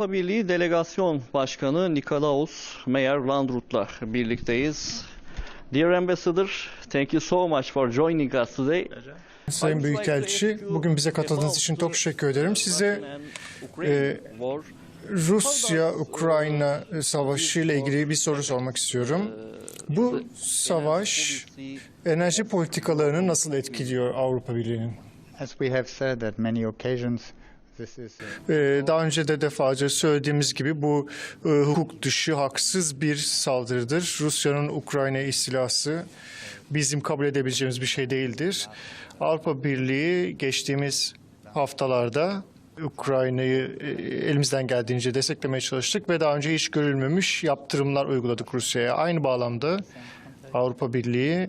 Avrupa Birliği Delegasyon Başkanı Nikolaus Meyer-Landrut'la birlikteyiz. Dear Ambassador, thank you so much for joining us today. Sayın Büyükelçi, bugün bize katıldığınız için çok teşekkür ederim. Size e, Rusya-Ukrayna savaşı ile ilgili bir soru sormak istiyorum. Bu savaş enerji politikalarını nasıl etkiliyor Avrupa Birliği'nin? As we have said at many occasions, Ee, Daha önce de defalarca söylediğimiz gibi bu e, hukuk dışı, haksız bir saldırıdır. Rusya'nın Ukrayna istilası bizim kabul edebileceğimiz bir şey değildir. Avrupa Birliği geçtiğimiz haftalarda Ukrayna'yı e, elimizden geldiğince desteklemeye çalıştık ve daha önce hiç görülmemiş yaptırımlar uyguladık Rusya'ya. Aynı bağlamda Avrupa Birliği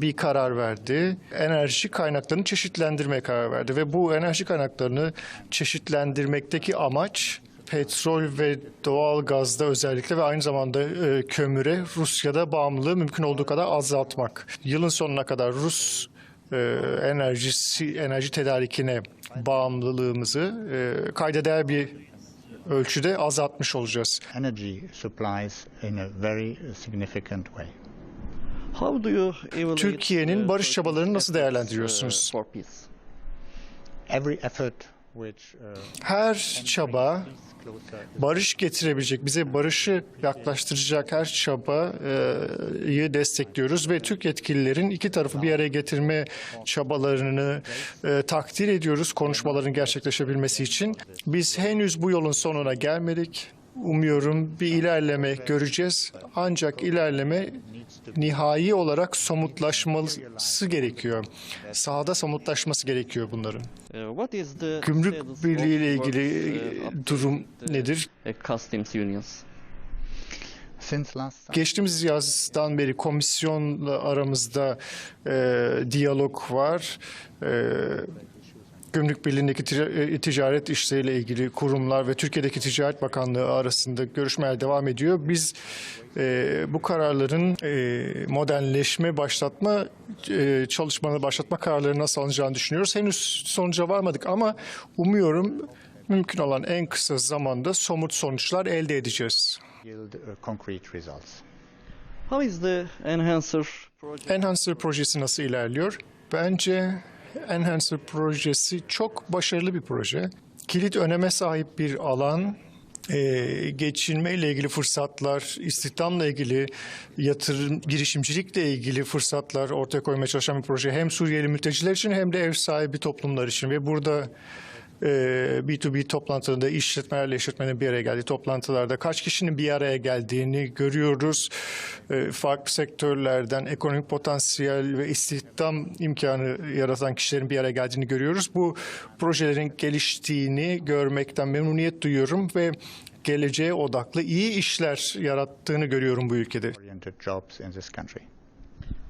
bir karar verdi. Enerji kaynaklarını çeşitlendirmeye karar verdi ve bu enerji kaynaklarını çeşitlendirmekteki amaç petrol ve doğal gazda özellikle ve aynı zamanda e, kömüre Rusya'da bağımlılığı mümkün olduğu kadar azaltmak. Yılın sonuna kadar Rus e, enerjisi enerji tedarikine bağımlılığımızı e, kayda değer bir ölçüde azaltmış olacağız. energy supplies in a very significant way. Türkiye'nin uh, barış çabalarını nasıl efforts, değerlendiriyorsunuz? uh, uh, Her çaba barış getirebilecek, bize barışı yaklaştıracak her çabayı destekliyoruz ve Türk yetkililerin iki tarafı bir araya getirme çabalarını e, takdir ediyoruz konuşmaların gerçekleşebilmesi için. Biz henüz bu yolun sonuna gelmedik. Umuyorum bir ilerleme göreceğiz. Ancak ilerleme nihai olarak somutlaşması gerekiyor. Sahada somutlaşması gerekiyor bunların. Uh, Gümrük Birliği ile ilgili uh, up to durum nedir? uh, Geçtiğimiz yazdan beri komisyonla aramızda e, diyalog var. E, Gümrük Birliği'ndeki e, ticaret işleriyle ilgili kurumlar ve Türkiye'deki Ticaret Bakanlığı arasında görüşmeler devam ediyor. Biz e, bu kararların e, modernleşme başlatma e, çalışmaları başlatma kararları nasıl alınacağını düşünüyoruz. Henüz sonuca varmadık ama umuyorum mümkün olan en kısa zamanda somut sonuçlar elde edeceğiz. project? Enhancer projesi nasıl ilerliyor? Bence Enhancer projesi çok başarılı bir proje. Kilit öneme sahip bir alan. Ee, geçinme ile ilgili fırsatlar, istihdamla ilgili yatırım, girişimcilikle ilgili fırsatlar ortaya koymaya çalışan bir proje. Hem Suriyeli mülteciler için hem de ev sahibi toplumlar için ve burada B2B toplantılarında işletmelerle işletmenin bir araya geldiği toplantılarda kaç kişinin bir araya geldiğini görüyoruz. E, farklı sektörlerden ekonomik potansiyel ve istihdam imkanı yaratan kişilerin bir araya geldiğini görüyoruz. Bu projelerin geliştiğini görmekten memnuniyet duyuyorum ve geleceğe odaklı iyi işler yarattığını görüyorum bu ülkede.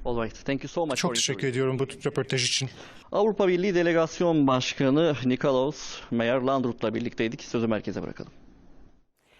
All right. Thank you so much Çok teşekkür ediyorum bu röportaj için. Avrupa Birliği Delegasyon Başkanı Nikolaus Meyer-Landrut'la birlikteydik. Sözü merkeze bırakalım.